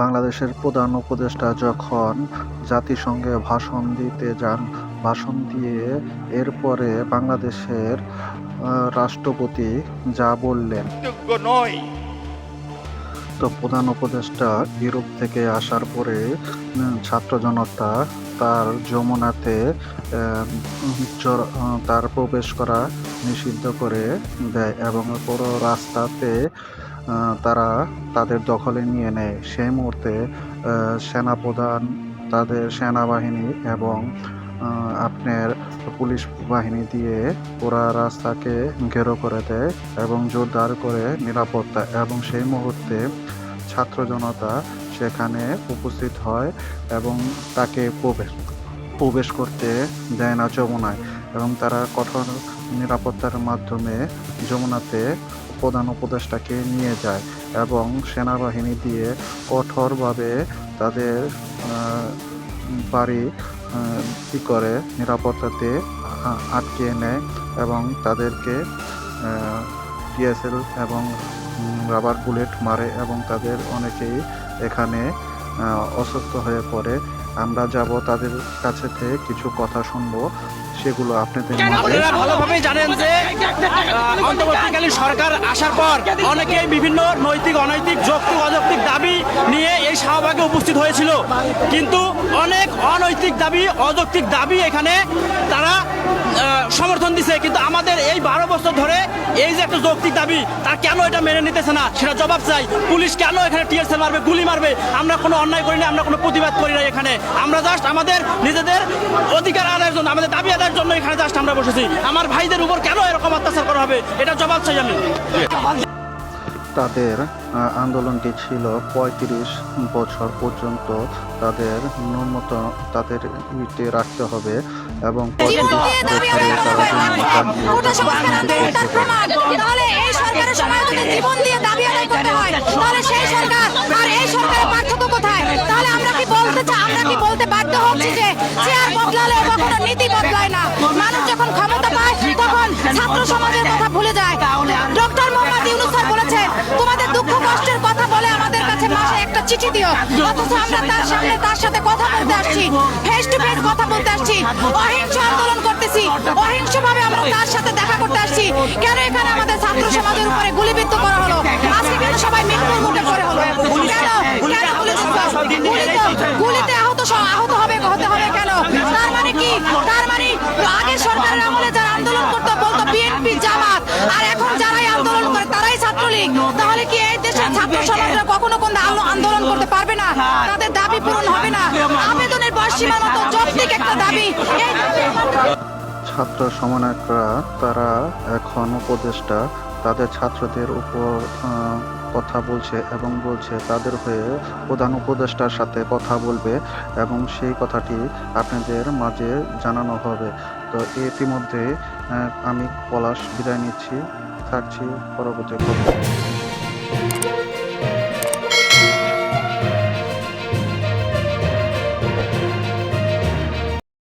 বাংলাদেশের প্রধান উপদেষ্টা যখন জাতিসংঘে ভাষণ দিতে যান ভাষণ দিয়ে এরপরে বাংলাদেশের রাষ্ট্রপতি যা বললেন নয়। তো প্রধান উপদেষ্টা ইউরোপ থেকে আসার পরে ছাত্র জনতা তার যমুনাতে তার প্রবেশ করা নিষিদ্ধ করে দেয় এবং পুরো রাস্তাতে তারা তাদের দখলে নিয়ে নেয়। সেই মুহূর্তে সেনাপ্রধান, তাদের সেনাবাহিনী এবং আপনার পুলিশ বাহিনী দিয়ে পুরা রাস্তাকে ঘেরো করে দেয় এবং জোরদার করে নিরাপত্তা এবং সেই মুহূর্তে ছাত্র জনতা সেখানে উপস্থিত হয় এবং তাকে প্রবেশ প্রবেশ করতে দেয় না যমুনায় এবং তারা কঠোর নিরাপত্তার মাধ্যমে যমুনাতে প্রধান উপদেষ্টাকে নিয়ে যায় এবং সেনাবাহিনী দিয়ে কঠোরভাবে তাদের বাড়ি কী করে, নিরাপত্তাতে আটকে নেয় এবং তাদেরকে টিএসএল এবং রাবার বুলেট মারে এবং তাদের অনেকেই এখানে অসুস্থ হয়ে পড়ে। আমরা যাব তাদের কাছে থেকে কিছু কথা শুনব সেগুলো আপনাদের আপনারা ভালোভাবেই জানেন যে অন্তর্বর্তীকালীন সরকার আসার পর অনেকেই বিভিন্ন নৈতিক অনৈতিক যৌক্তিক অযৌক্তিক দাবি নিয়ে এই শাহবাগে উপস্থিত হয়েছিল। কিন্তু অনেক অনৈতিক দাবি অযৌক্তিক দাবি এখানে তারা সমর্থন দিছে। কিন্তু আমাদের এই বারো বছর ধরে এই যে একটা যৌক্তিক দাবি, তার কেন এটা মেনে নিতেছে না? সেটা জবাব চাই। পুলিশ কেন এখানে টিএসএল মারবে, গুলি মারবে? আমরা কোনো অন্যায় করি না, আমরা কোনো প্রতিবাদ করি না এখানে। আমরা জাস্ট আমাদের নিজেদের অধিকার আদায়ের জন্য, আমাদের দাবি আদায়ের জন্য এখানে জাস্ট আমরা বসেছি। আমার ভাইদের উপর কেন এরকম অত্যাচার করা হবে? এটা জবাব চাই আমি। তাদের আন্দোলনটি ছিল পঁয়ত্রিশ বছর পর্যন্ত তাদের ন্যূনতম তাদের ইতে রাখতে হবে এবং জীবন পঁয়ত্রিশ বছরে তারা করতে যেন তার ওটা সংস্কার আন্দোলন তার প্রমাণ। তাহলে চিঠি দিও। অথচ আমরা তার সামনে তার সাথে কথা বলতে আসছি। ফেস টু ফেস কথা বলতে আসছি। অহিংস আন্দোলন করতেছি। অহিংস ভাবে আমরা তার সাথে দেখা করতে আসছি। কেন এখানে আমাদের ছাত্র সমাজের উপরে গুলিবিদ্ধ করা হলো? আজকে কেন সবাই মৃত্যুর মুখে পড়ে হলো? কেন গুলিতে আহত আহত হবে, হতে হবে কেন? তার মানে কি? তার মানে আগে সরকারের আমলে যারা আন্দোলন করতো, বলতো, বিএনপি জামাত। আর এখন তাহলে কি এই দেশের ছাত্র সমাজরা কখনো কোন আন্দোলন করতে পারবে না? তাদের দাবি পূরণ হবে না। আবেদনের বয়স যৌক্তিক একটা দাবি। ছাত্র সমন্বয়করা তারা এখন উপদেষ্টা তাদের ছাত্রদের উপর কথা বলছে এবং বলছে তাদের হয়ে প্রধান উপদেষ্টার সাথে কথা বলবে এবং সেই কথাটি আপনাদের মাঝে জানানো হবে। তো ইতিমধ্যে আমি পলাশ বিদায় নিচ্ছি। থাকছি পরবর্তী পর্বে।